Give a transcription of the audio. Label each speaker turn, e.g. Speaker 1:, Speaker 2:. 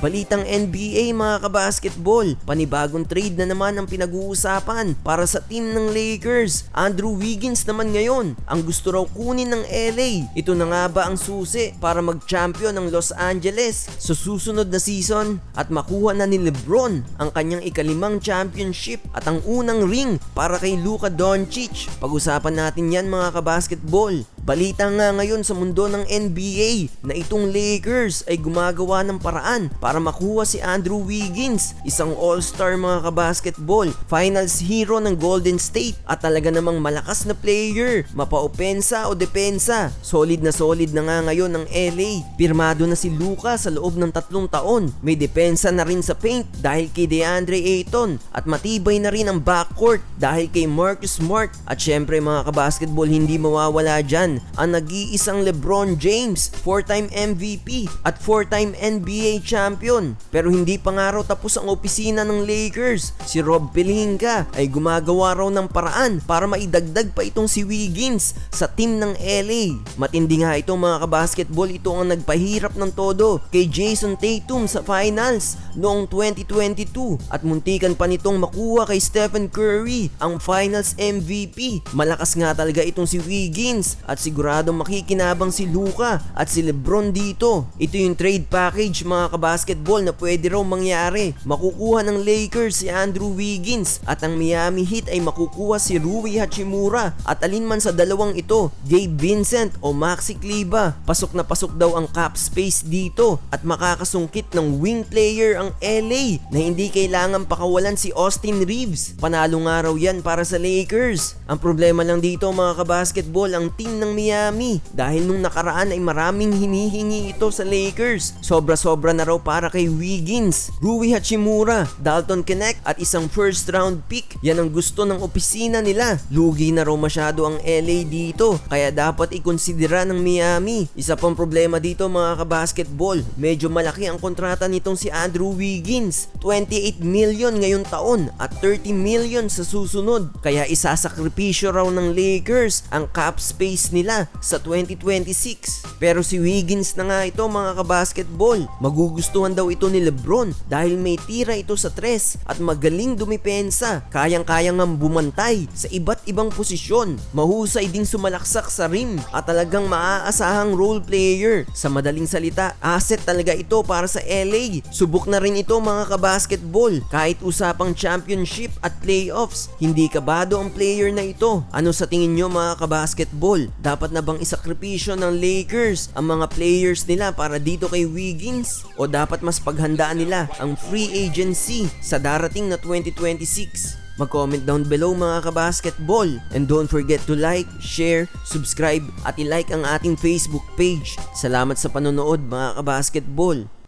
Speaker 1: Balitang NBA mga kabasketball, panibagong trade na naman ang pinag-uusapan para sa team ng Lakers. Andrew Wiggins naman ngayon, ang gusto raw kunin ng LA. Ito na nga ba ang susi para mag-champion ng Los Angeles sa susunod na season at makuha na ni Lebron ang kanyang ikalimang championship at ang unang ring para kay Luka Doncic. Pag-usapan natin yan mga kabasketball. Balita nga ngayon sa mundo ng NBA na itong Lakers ay gumagawa ng paraan para makuha si Andrew Wiggins, isang all-star mga kabasketball, finals hero ng Golden State at talaga namang malakas na player, mapa-opensa o depensa. Solid na solid na nga ngayon ng LA. Pirmado na si Luka sa loob ng tatlong taon. May depensa na rin sa paint dahil kay DeAndre Ayton at matibay na rin ang backcourt dahil kay Marcus Smart at syempre mga kabasketball hindi mawawala dyan ang nag-iisang LeBron James, 4-time MVP at 4-time NBA champion. Pero hindi pa nga raw tapos ang opisina ng Lakers. Si Rob Pelinka ay gumagawa raw ng paraan para maidagdag pa itong si Wiggins sa team ng LA. Matindi nga ito mga kabasketball, ito ang nagpahirap ng todo kay Jason Tatum sa finals noong 2022 at muntikan pa nitong makuha kay Stephen Curry ang finals MVP. Malakas nga talaga itong si Wiggins at siguradong makikinabang si Luka at si Lebron dito. Ito yung trade package mga kabasketball na pwede raw mangyari. Makukuha ng Lakers si Andrew Wiggins at ang Miami Heat ay makukuha si Rui Hachimura at alin man sa dalawang ito, Gabe Vincent o Maxi Kleba. Pasok na pasok daw ang cap space dito at makakasungkit ng wing player ang LA na hindi kailangan pakawalan si Austin Reeves. Panalo nga raw yan para sa Lakers. Ang problema lang dito mga kabasketball ang team ng Miami dahil nung nakaraan ay maraming hinihingi ito sa Lakers. Sobra-sobra na raw para kay Wiggins, Rui Hachimura, Dalton Connect at isang first round pick. Yan ang gusto ng opisina nila. Lugi na raw masyado ang LA dito kaya dapat ikonsidera ng Miami. Isa pang problema dito mga kabasketball, medyo malaki ang kontrata nitong si Andrew Wiggins. 28 million ngayong taon at 30 million sa susunod. Kaya isasakripisyo raw ng Lakers ang cap space nila sa 2026. Pero si Wiggins na nga ito mga kabasketball. Magugustuhan daw ito ni Lebron dahil may tira ito sa tres at magaling dumipensa. Kayang-kayang ang bumantay sa iba't ibang posisyon. Mahusay ding sumalaksak sa rim at talagang maaasahang role player. Sa madaling salita, asset talaga ito para sa LA. Subok na rin ito mga kabasketball. Kahit usapang championship at playoffs, hindi kabado ang player na ito. Ano sa tingin nyo mga kabasketball? Dapat na bang isakripisyo ng Lakers ang mga players nila para dito kay Wiggins? O dapat mas paghandaan nila ang free agency sa darating na 2026? Mag-comment down below mga kabasketball. And don't forget to like, share, subscribe at i-like ang ating Facebook page. Salamat sa panonood mga kabasketball.